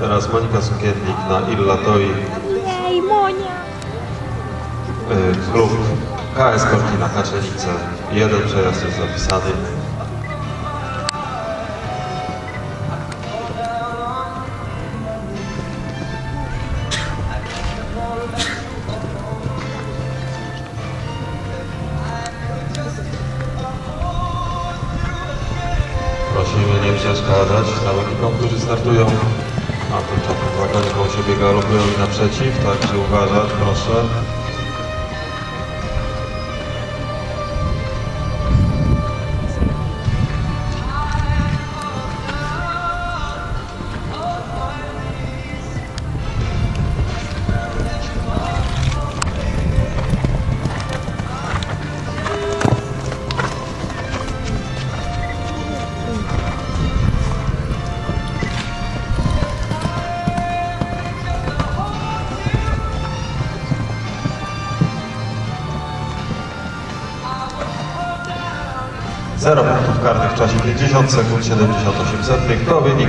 Teraz Monika Sukiennik na Illa Toi, Jej, Monia! y, klub KS Kortina Kaczenice. Jeden przejazd jest zapisany. Prosimy nie przeszkadzać zawodnikom, którzy startują. A tymczasem wagonie koło siebie galopują i naprzeciw, także uważać proszę. Zero punktów karnych w czasie 50 sekund 78 setnych. To wynik